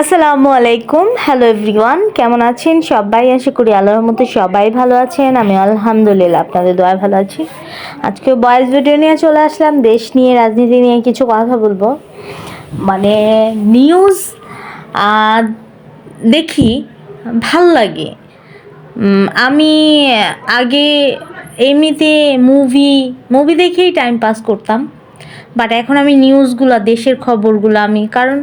আসসালামু আলাইকুম। Hello everyone কেমন আছেন সবাই? আশা করি আল্লাহর মতো সবাই ভালো আছেন। আমি আলহামদুলিল্লাহ, আপনাদের দোয়া ভালো আছি। আজকে বয়েস ভিডিও নিয়ে চলে আসলাম। দেশ নিয়ে, রাজনীতি নিয়ে কিছু কথা বলব। মানে নিউজ দেখি, ভালো লাগে। আমি আগে এমনিতে মুভি মুভি দেখেই টাইম পাস করতাম। বাট এখন আমি নিউজগুলো দেশের খবরগুলো আমি, কারণ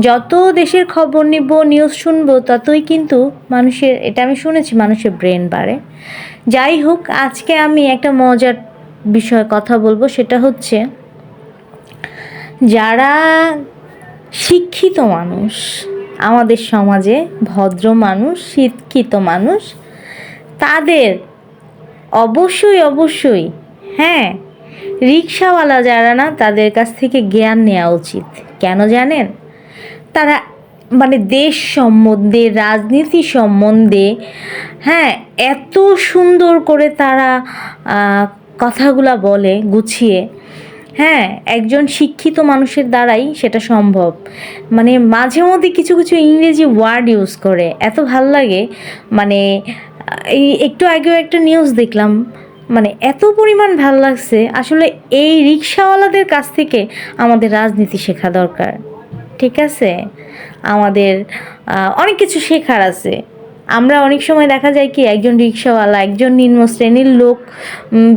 যত দেশের খবর নিব নিউজ শুনব, ততই কিন্তু মানুষের, এটা আমি শুনেছি, মানুষের ব্রেন বাড়ে। যাই হোক, আজকে আমি একটা মজার বিষয়ে কথা বলব, সেটা হচ্ছে যারা শিক্ষিত মানুষ, আমাদের সমাজে ভদ্র মানুষ, শিক্ষিত মানুষ, তাদের অবশ্যই অবশ্যই হ্যাঁ রিক্সাওয়ালা যারা না, তাদের কাছ থেকে জ্ঞান নেওয়া উচিত। কেন জানেন? তারা মানে দেশ সম্বন্ধে, রাজনীতি সম্বন্ধে হ্যাঁ এত সুন্দর করে তারা কথাগুলা বলে, গুছিয়ে। হ্যাঁ একজন শিক্ষিত মানুষের দ্বারাই সেটা সম্ভব। মানে মাঝে মধ্যে কিছু কিছু ইংরেজি ওয়ার্ড ইউজ করে, এত ভালো লাগে। মানে এই একটু আগেও একটা নিউজ দেখলাম মানে এত পরিমাণ ভালো লাগছে। আসলে এই রিক্সাওয়ালাদের কাছ থেকে আমাদের রাজনীতি শেখা দরকার। ঠিক আছে? আমাদের অনেক কিছু শেখার আছে। আমরা অনেক সময় দেখা যায় কি, একজন রিক্সাওয়ালা, একজন নিম্ন শ্রেণির লোক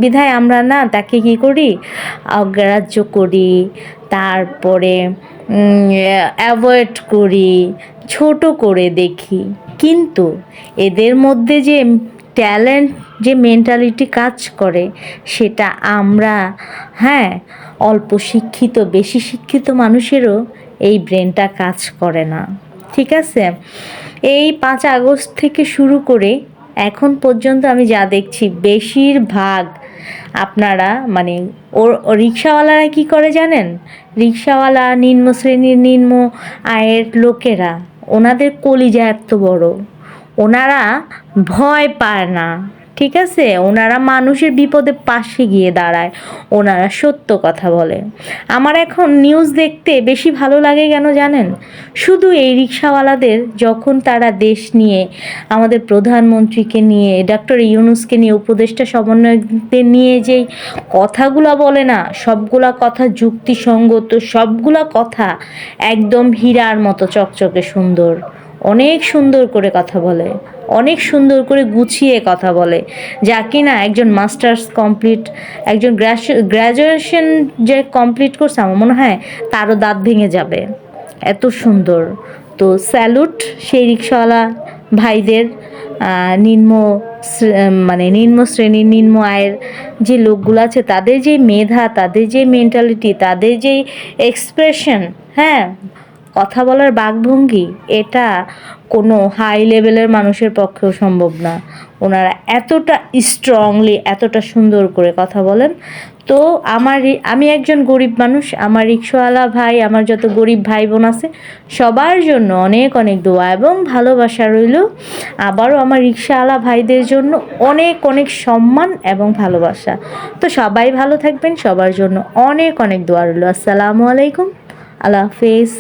বিধায় আমরা না তাকে কি করি? অগ্রাহ্য করি, তারপরে অ্যাভয়েড করি, ছোট করে দেখি। কিন্তু এদের মধ্যে যে ট্যালেন্ট যে মেন্টালিটি কাজ করে, সেটা আমরা হ্যাঁ অল্প শিক্ষিত, বেশি শিক্ষিত মানুষেরও এই ব্রেনটা কাজ করে না। ঠিক আছে? এই পাঁচ আগস্ট থেকে শুরু করে এখন পর্যন্ত আমি যা দেখছি, বেশিরভাগ আপনারা মানে ওর, রিক্সাওয়ালারা কি করে জানেন? রিক্সাওয়ালা, নিম্ন শ্রেণির, নিম্ন আয়ের লোকেরা, ওনাদের কলিজা এত বড়। ওনারা ভয় পায় না। ঠিক আছে? ওনারা মানুষের বিপদে পাশে গিয়ে দাঁড়ায়। ওনারা সত্য কথা বলে। আমার এখন নিউজ দেখতে বেশি ভালো লাগে কেন জানেন? শুধু এই রিক্সাওয়ালাদের যখন তারা দেশ নিয়ে, আমাদের প্রধানমন্ত্রীকে নিয়ে ডক্টর ইউনুসকে নিয়ে, উপদেষ্টা সমন্বয়কদের নিয়ে যেই কথাগুলো বলে না, সবগুলা কথা যুক্তিসঙ্গত, সবগুলা কথা একদম হীরার মতো চকচকে সুন্দর। অনেক সুন্দর করে কথা বলে, অনেক সুন্দর করে গুছিয়ে কথা বলে, যা কিনা একজন মাস্টার্স কমপ্লিট, একজন গ্র্যাজুয়েশন যে কমপ্লিট করছে, আমার মনে হয় তারও দাঁত ভেঙে যাবে। এত সুন্দর। তো স্যালুট সেই রিক্সাওয়ালা ভাইদের নিম্ন মানে নিম্ন শ্রেণির, নিম্ন আয়ের যে লোকগুলো আছে, তাদের যে মেধা, তাদের যে মেন্টালিটি তাদের যে এক্সপ্রেশন হ্যাঁ কথা বলার বাকভঙ্গি, এটা কোনো হাই লেভেলের মানুষের পক্ষেও সম্ভব না। ওনারা এতটা স্ট্রংলি এতটা সুন্দর করে কথা বলেন। তো আমার আমি একজন গরিব মানুষ, আমার রিক্সাওয়ালা ভাই, আমার যত গরিব ভাই বোন আছে, সবার জন্য অনেক অনেক দোয়া এবং ভালোবাসা রইল। আবারও আমার রিক্সাওয়ালা ভাইদের জন্য অনেক অনেক সম্মান এবং ভালোবাসা। তো সবাই ভালো থাকবেন, সবার জন্য অনেক অনেক দোয়া রইল। আসসালামু আলাইকুম। আল্লাহ হাফেজ।